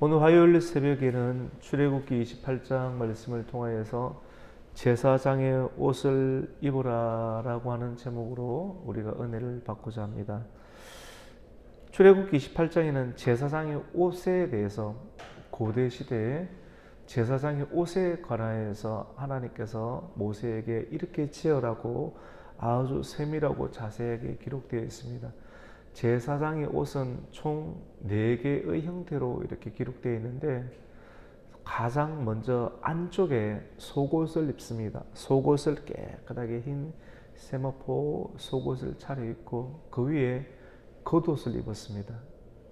오늘 화요일 새벽에는 출애굽기 28장 말씀을 통하여서 제사장의 옷을 입으라라고 하는 제목으로 우리가 은혜를 받고자 합니다. 출애굽기 28장에는 제사장의 옷에 대해서 고대 시대에 제사장의 옷에 관하여서 하나님께서 모세에게 이렇게 지어라고 아주 세밀하고 자세하게 기록되어 있습니다. 제사장의 옷은 총 4개의 형태로 이렇게 기록되어 있는데 가장 먼저 안쪽에 속옷을 입습니다. 속옷을 깨끗하게 흰 세마포 속옷을 차려입고 그 위에 겉옷을 입었습니다.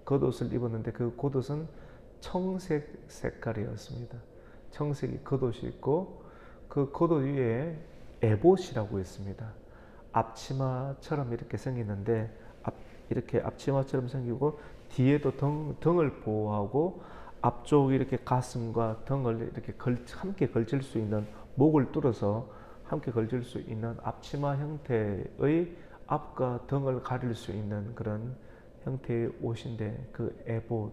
겉옷을 입었는데 그 겉옷은 청색 색깔이었습니다. 청색이 겉옷이 있고 그 겉옷 위에 에봇이라고 있습니다. 앞치마처럼 이렇게 생기는데 앞, 이렇게 앞치마처럼 생기고 뒤에도 등, 등을 보호하고 앞쪽 이렇게 가슴과 등을 이렇게 걸, 함께 걸칠 수 있는 목을 뚫어서 함께 걸칠 수 있는 앞치마 형태의 앞과 등을 가릴 수 있는 그런 형태의 옷인데 그 에봇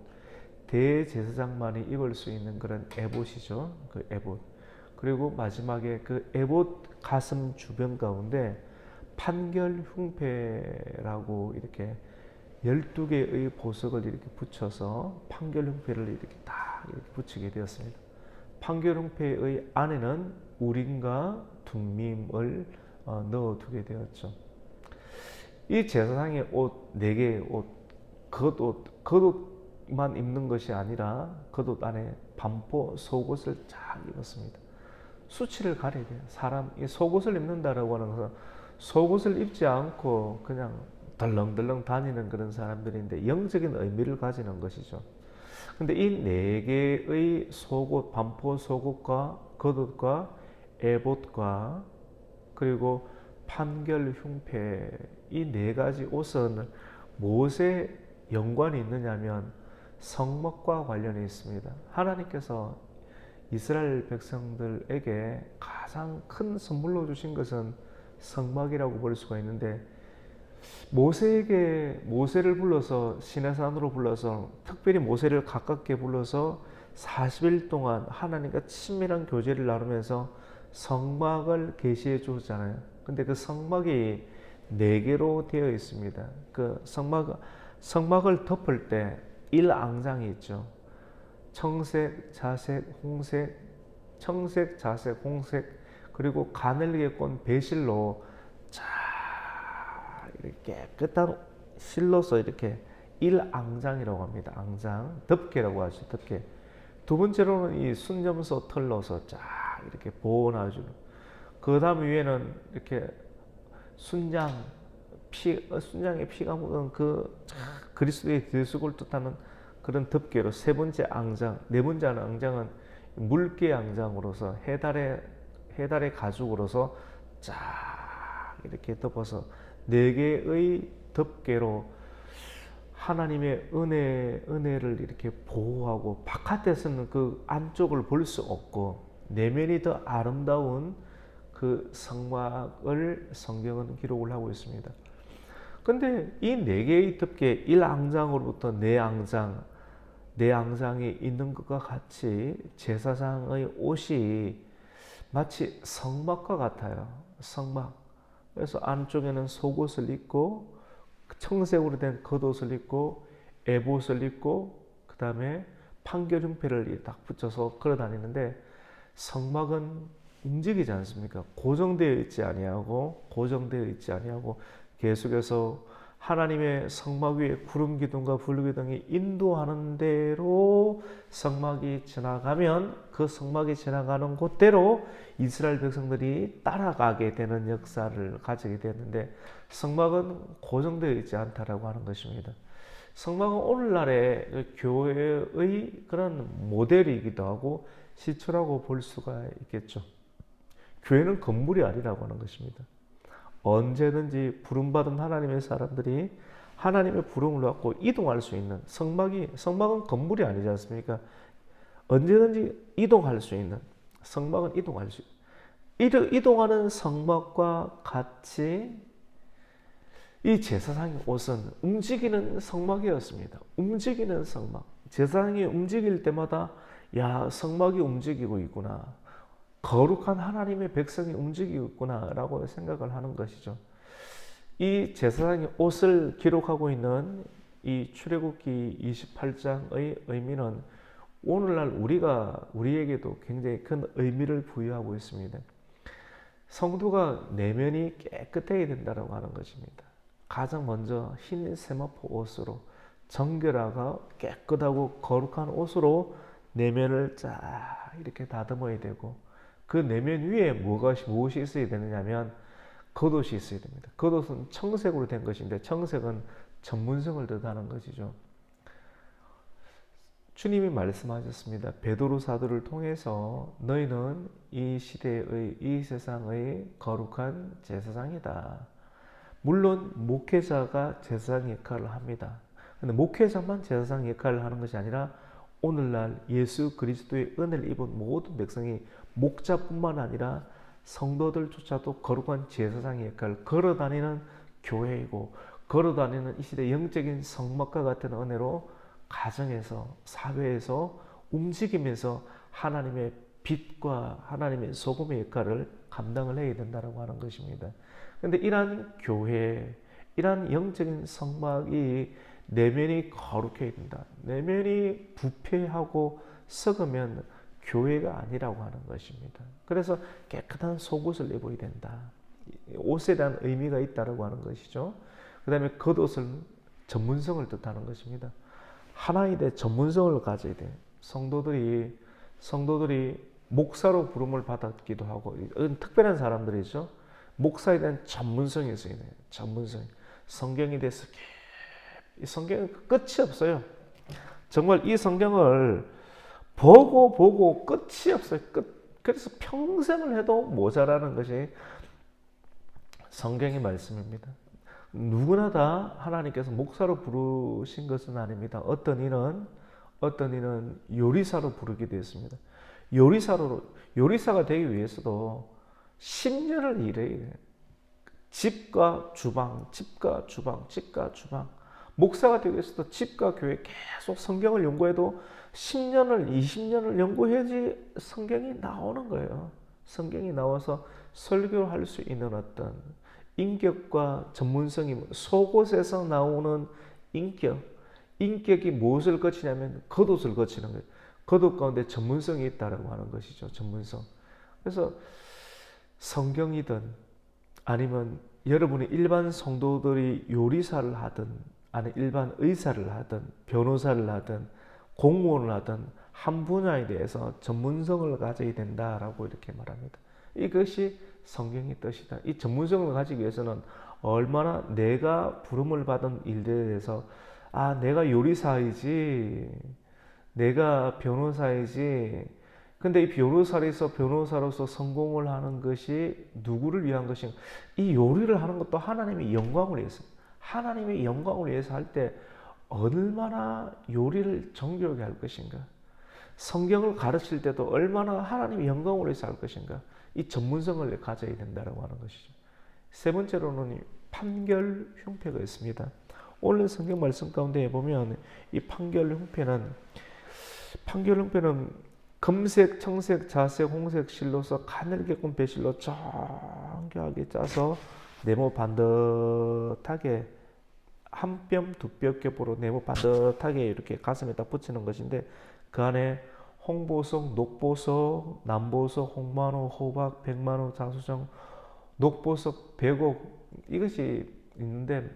대제사장만이 입을 수 있는 그런 에봇이죠. 그 에봇. 그리고 마지막에 그 에봇 가슴 주변 가운데 판결 흉패라고 이렇게 12개의 보석을 이렇게 붙여서 판결 흉패를 이렇게 딱 이렇게 붙이게 되었습니다. 판결 흉패의 안에는 우림과 둠밈을 어, 넣어두게 되었죠. 이 제사장의 옷, 네 개의 옷, 겉옷, 겉옷만 입는 것이 아니라 겉옷 안에 반포 속옷을 쫙 입었습니다. 수치를 가려야 돼요. 사람, 이 속옷을 입는다라고 하는 것은 속옷을 입지 않고 그냥 덜렁덜렁 다니는 그런 사람들인데 영적인 의미를 가지는 것이죠. 근데 이 네 개의 속옷, 반포 속옷과 겉옷과 에봇과 그리고 판결 흉패 이 네 가지 옷은 무엇에 연관이 있느냐면 성막과 관련이 있습니다. 하나님께서 이스라엘 백성들에게 가장 큰 선물로 주신 것은 성막이라고 볼 수가 있는데 모세에게 모세를 불러서 시내산으로 불러서 특별히 모세를 가깝게 불러서 40일 동안 하나님과 친밀한 교제를 나누면서 성막을 계시해 주었잖아요. 근데 그 성막이 네 개로 되어 있습니다. 그 성막 성막을 덮을 때 일앙장이 있죠. 청색, 자색, 홍색, 청색, 자색, 홍색 그리고 가늘게 꼰 배실로 쫙 이렇게 깨끗한 실로서 이렇게 일앙장이라고 합니다. 앙장, 덮개라고 하죠. 덮개. 두 번째로는 이 순점소 털로서 쫙 이렇게 보호놔주는. 그 다음 위에는 이렇게 순장, 피, 순장의 피가 묻은 그 그리스도의 대속을 뜻하는 그런 덮개로 세 번째 앙장, 네 번째 앙장은 물개 앙장으로서 해달의 해달의 가죽으로서 쫙 이렇게 덮어서 네 개의 덮개로 하나님의 은혜 은혜를 이렇게 보호하고 바깥에서는 그 안쪽을 볼 수 없고 내면이 더 아름다운 그 성막을 성경은 기록을 하고 있습니다. 근데 이 네 개의 덮개 1앙장으로부터 네 앙장 네 앙장이 있는 것과 같이 제사장의 옷이 마치 성막과 같아요. 성막. 그래서 안쪽에는 속옷을 입고 청색으로 된 겉옷을 입고 에봇을 입고 그 다음에 판결흉패를 딱 붙여서 걸어 다니는데 성막은 움직이지 않습니까? 고정되어 있지 아니하고 고정되어 있지 아니하고 계속해서 하나님의 성막 위에 구름 기둥과 불 기둥이 인도하는 대로 성막이 지나가면 그 성막이 지나가는 곳대로 이스라엘 백성들이 따라가게 되는 역사를 가지게 되는데 성막은 고정되어 있지 않다라고 하는 것입니다. 성막은 오늘날의 교회의 그런 모델이기도 하고 시초라고 볼 수가 있겠죠. 교회는 건물이 아니라고 하는 것입니다. 언제든지 부름받은 하나님의 사람들이 하나님의 부름을 받고 이동할 수 있는 성막이 성막은 건물이 아니지 않습니까? 언제든지 이동할 수 있는 성막은 이동할 수 이동하는 성막과 같이 이 제사장의 옷은 움직이는 성막이었습니다. 움직이는 성막. 제사장이 움직일 때마다 야 성막이 움직이고 있구나. 거룩한 하나님의 백성이 움직이고 있구나라고 생각을 하는 것이죠. 이 제사장이 옷을 기록하고 있는 이 출애굽기 28장의 의미는 오늘날 우리가 우리에게도 굉장히 큰 의미를 부여하고 있습니다. 성도가 내면이 깨끗해야 된다고 하는 것입니다. 가장 먼저 흰 세마포 옷으로 정결하고 깨끗하고 거룩한 옷으로 내면을 쫙 이렇게 다듬어야 되고 그 내면 위에 무엇이, 무엇이 있어야 되느냐면 겉옷이 있어야 됩니다. 겉옷은 청색으로 된 것인데 청색은 전문성을 뜻하는 것이죠. 주님이 말씀하셨습니다. 베드로 사도를 통해서 너희는 이 시대의 이 세상의 거룩한 제사장이다. 물론 목회자가 제사장 역할을 합니다. 근데 목회자만 제사장 역할을 하는 것이 아니라 오늘날 예수 그리스도의 은혜를 입은 모든 백성이 목자뿐만 아니라 성도들조차도 거룩한 제사장의 역할을 걸어다니는 교회이고 걸어다니는 이 시대 영적인 성막과 같은 은혜로 가정에서 사회에서 움직이면서 하나님의 빛과 하나님의 소금의 역할을 감당을 해야 된다고 하는 것입니다. 그런데 이러한 교회, 이러한 영적인 성막이 내면이 거룩해야 된다. 내면이 부패하고 썩으면 교회가 아니라고 하는 것입니다. 그래서 깨끗한 속옷을 입어야 된다. 옷에 대한 의미가 있다고 하는 것이죠. 그 다음에 겉옷을 전문성을 뜻하는 것입니다. 하나에 대해 전문성을 가져야 돼. 성도들이 성도들이 목사로 부름을 받았기도 하고 특별한 사람들이죠. 목사에 대한 전문성이 있어야 돼. 전문성. 성경에 대해서 이 성경은 끝이 없어요. 정말 이 성경을 보고 보고 끝이 없어요. 끝. 그래서 평생을 해도 모자라는 것이 성경의 말씀입니다. 누구나 다 하나님께서 목사로 부르신 것은 아닙니다. 어떤 이는 어떤 이는 요리사로 부르게 되었습니다. 요리사로 요리사가 되기 위해서도 10년을 일해야 돼요. 집과 주방, 집과 주방, 집과 주방. 목사가 되기 위해서도 집과 교회 계속 성경을 연구해도 10년을, 20년을 연구해야지 성경이 나오는 거예요. 성경이 나와서 설교를 할수 있는 어떤 인격과 전문성이 뭐 속옷에서 나오는 인격, 인격이 무엇을 거치냐면 겉옷을 거치는 거예요. 겉옷 가운데 전문성이 있다라고 하는 것이죠. 전문성. 그래서 성경이든 아니면 여러분이 일반 성도들이 요리사를 하든 아니 일반 의사를 하든 변호사를 하든 공무원을 하든 한 분야에 대해서 전문성을 가져야 된다라고 이렇게 말합니다. 이것이 성경의 뜻이다. 이 전문성을 가지기 위해서는 얼마나 내가 부름을 받은 일들에 대해서 아 내가 요리사이지 내가 변호사이지 근데 이 변호사로서 변호사로서 성공을 하는 것이 누구를 위한 것인가? 이 요리를 하는 것도 하나님의 영광을 위해서 하나님의 영광을 위해서 할 때 얼마나 요리를 정교하게 할 것인가? 성경을 가르칠 때도 얼마나 하나님의 영광을 위해서 할 것인가? 이 전문성을 가져야 된다고 하는 것이죠. 세 번째로는 판결 흉패가 있습니다. 오늘 성경 말씀 가운데 보면 이 판결 흉패는 판결 흉패는 금색, 청색, 자색, 홍색 실로서 가늘게 꾼 배실로 정교하게 짜서 네모 반듯하게 한 뼘, 두 뼘 겹으로 네모 반듯하게 이렇게 가슴에다 붙이는 것인데 그 안에 홍보석, 녹보석, 남보석, 홍만호, 호박, 백만호, 자수정, 녹보석, 백옥 이것이 있는데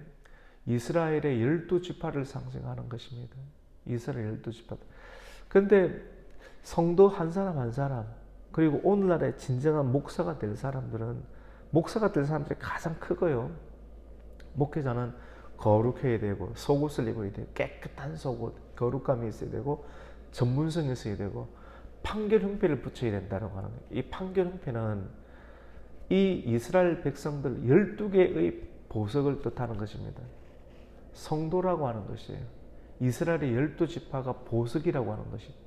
이스라엘의 열두 지파를 상징하는 것입니다. 이스라엘 열두 지파. 근데 성도 한 사람 한 사람 그리고 오늘날의 진정한 목사가 될 사람들은 목사가 될 사람들이 가장 크고요. 목회자는 거룩해야 되고 속옷을 입어야 돼요. 깨끗한 속옷, 거룩감이 있어야 되고 전문성이 있어야 되고 판결 형패를 붙여야 된다고 하는 거예요. 이 판결 형패는 이 이스라엘 백성들 12개의 보석을 뜻하는 것입니다. 성도라고 하는 것이에요. 이스라엘의 열두 지파가 보석이라고 하는 것입니다.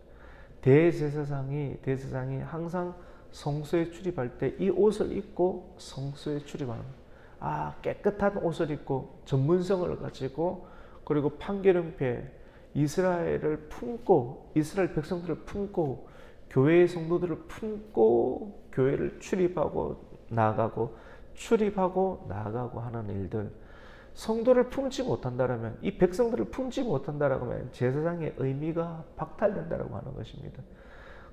대제사장이 대제사장이 항상 성소에 출입할 때 이 옷을 입고 성소에 출입하는 아 깨끗한 옷을 입고 전문성을 가지고 그리고 판결형패 이스라엘을 품고 이스라엘 백성들을 품고 교회의 성도들을 품고 교회를 출입하고 나가고 출입하고 나가고 하는 일들 성도를 품지 못한다라면 이 백성들을 품지 못한다라면 제사장의 의미가 박탈된다라고 하는 것입니다.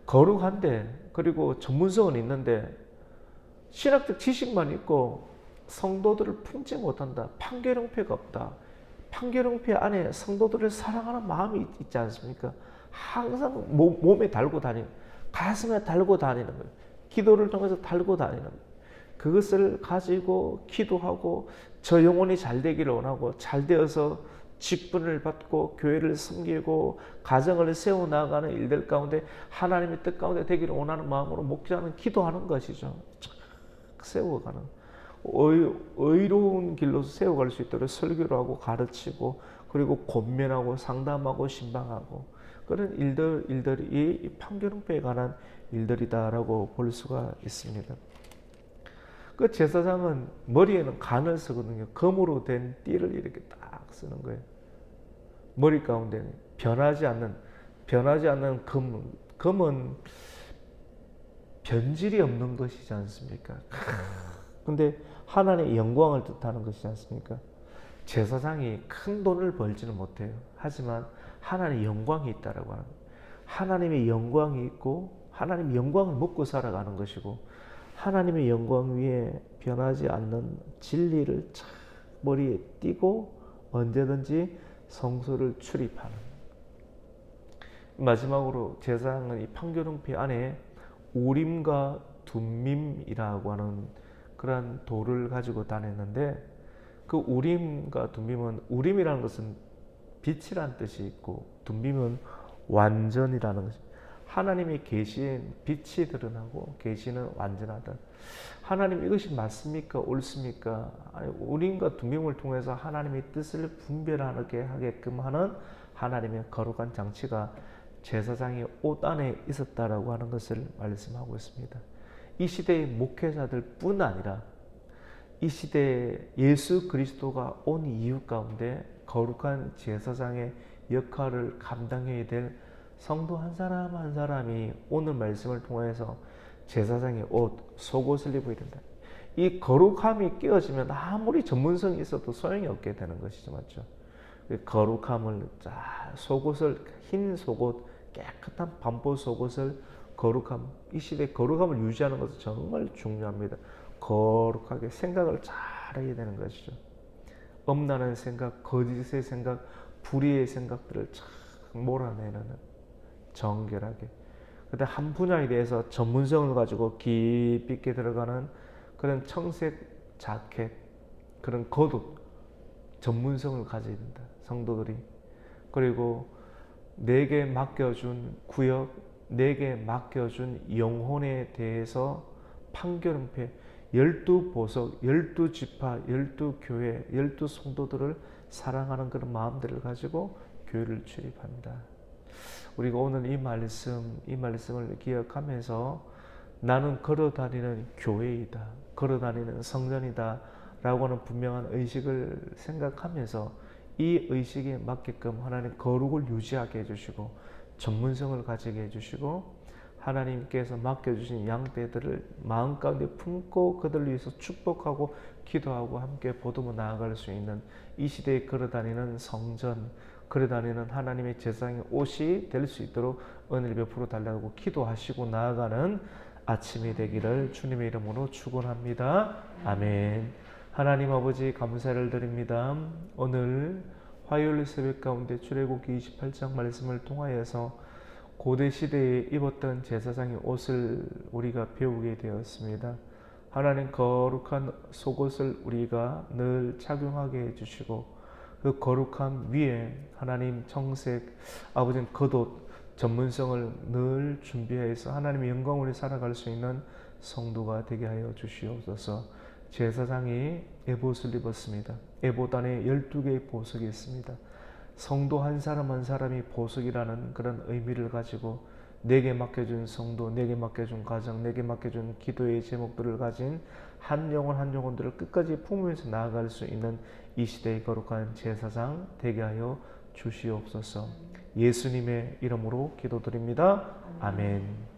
거룩한데 그리고 전문성은 있는데 신학적 지식만 있고 성도들을 품지 못한다. 판결형패가 없다. 판결형패 안에 성도들을 사랑하는 마음이 있지 않습니까? 항상 몸, 에 달고 다니는 가슴에 달고 다니는 거예요. 기도를 통해서 달고 다니는 거예요. 그것을 가지고 기도하고 저 영혼이 잘 되기를 원하고 잘 되어서 직분을 받고 교회를 섬기고 가정을 세워 나가는 일들 가운데 하나님의 뜻 가운데 되기를 원하는 마음으로 목자는 기도하는 것이죠. 세워가는 의, 의로운 길로 세워갈 수 있도록 설교를 하고 가르치고 그리고 권면하고 상담하고 신방하고 그런 일들 일들이 판결은배에 관한 일들이다라고 볼 수가 있습니다. 그 제사장은 머리에는 간을 쓰거든요. 검으로 된 띠를 이렇게 딱 쓰는 거예요. 머리 가운데 변하지 않는 변하지 않는 검 검은 변질이 없는 것이지 않습니까? 근데 하나님의 영광을 뜻하는 것이지 않습니까? 제사장이 큰 돈을 벌지는 못해요. 하지만 하나님의 영광이 있다라고 하는 하나님의 영광이 있고 하나님의 영광을 먹고 살아가는 것이고 하나님의 영광 위에 변하지 않는 진리를 참 머리에 띄고 언제든지 성소를 출입하는 마지막으로 제사장은 이 판교릉피 안에 우림과 둠밈이라고 하는 그런 돌을 가지고 다녔는데 그 우림과 둠밈은 우림이라는 것은 빛이란 뜻이 있고 둠밈은 완전이라는 것. 하나님이 계신 빛이 드러나고 계시는 완전하다. 하나님 이것이 맞습니까? 옳습니까? 아니, 우림과 둠밈을 통해서 하나님의 뜻을 분별하게 하게끔 하는 하나님의 거룩한 장치가 제사장의 옷 안에 있었다라고 하는 것을 말씀하고 있습니다. 이 시대의 목회자들 뿐 아니라 이 시대에 예수 그리스도가 온 이유 가운데 거룩한 제사장의 역할을 감당해야 될 성도 한 사람 한 사람이 오늘 말씀을 통해서 제사장의 옷, 속옷을 입어야 된다. 이 거룩함이 깨어지면 아무리 전문성이 있어도 소용이 없게 되는 것이죠. 맞죠? 그 거룩함을 자, 속옷을, 흰 속옷, 깨끗한 반보 속옷을 거룩함, 이 시대 거룩함을 유지하는 것은 정말 중요합니다. 거룩하게 생각을 잘 해야 되는 것이죠. 엄나는 생각, 거짓의 생각, 불의의 생각들을 잘 몰아내는 정결하게. 근데 한 분야에 대해서 전문성을 가지고 깊이 있게 들어가는 그런 청색 자켓, 그런 겉옷, 전문성을 가져야 된다. 성도들이. 그리고 내게 맡겨준 구역, 내게 맡겨준 영혼에 대해서 판결은패 열두 보석, 열두 지파, 열두 교회, 열두 성도들을 사랑하는 그런 마음들을 가지고 교회를 출입합니다. 우리가 오늘 이 말씀, 이 말씀을 기억하면서 나는 걸어 다니는 교회이다. 걸어 다니는 성전이다. 라고 하는 분명한 의식을 생각하면서 이 의식에 맞게끔 하나님 거룩을 유지하게 해주시고 전문성을 가지게 해주시고 하나님께서 맡겨주신 양떼들을 마음 가운데 품고 그들을 위해서 축복하고 기도하고 함께 보듬어 나아갈 수 있는 이 시대에 걸어다니는 성전, 걸어다니는 하나님의 제상의 옷이 될 수 있도록 은혜를 베풀어 달라고 기도하시고 나아가는 아침이 되기를 주님의 이름으로 축원합니다. 아멘. 하나님 아버지 감사를 드립니다. 오늘 화요일 새벽 가운데 출애굽기 28장 말씀을 통하여서 고대 시대에 입었던 제사장의 옷을 우리가 배우게 되었습니다. 하나님 거룩한 속옷을 우리가 늘 착용하게 해주시고 그 거룩함 위에 하나님 청색 아버지 겉옷 전문성을 늘 준비해서 하나님의 영광으로 살아갈 수 있는 성도가 되게 하여 주시옵소서. 제사장이 에봇을 입었습니다. 에봇 안에 12개의 보석이 있습니다. 성도 한 사람 한 사람이 보석이라는 그런 의미를 가지고 내게 맡겨준 성도, 내게 맡겨준 가정, 내게 맡겨준 기도의 제목들을 가진 한 영혼 한 영혼들을 끝까지 품으면서 나아갈 수 있는 이 시대의 거룩한 제사장 되게 하여 주시옵소서. 예수님의 이름으로 기도드립니다. 아멘.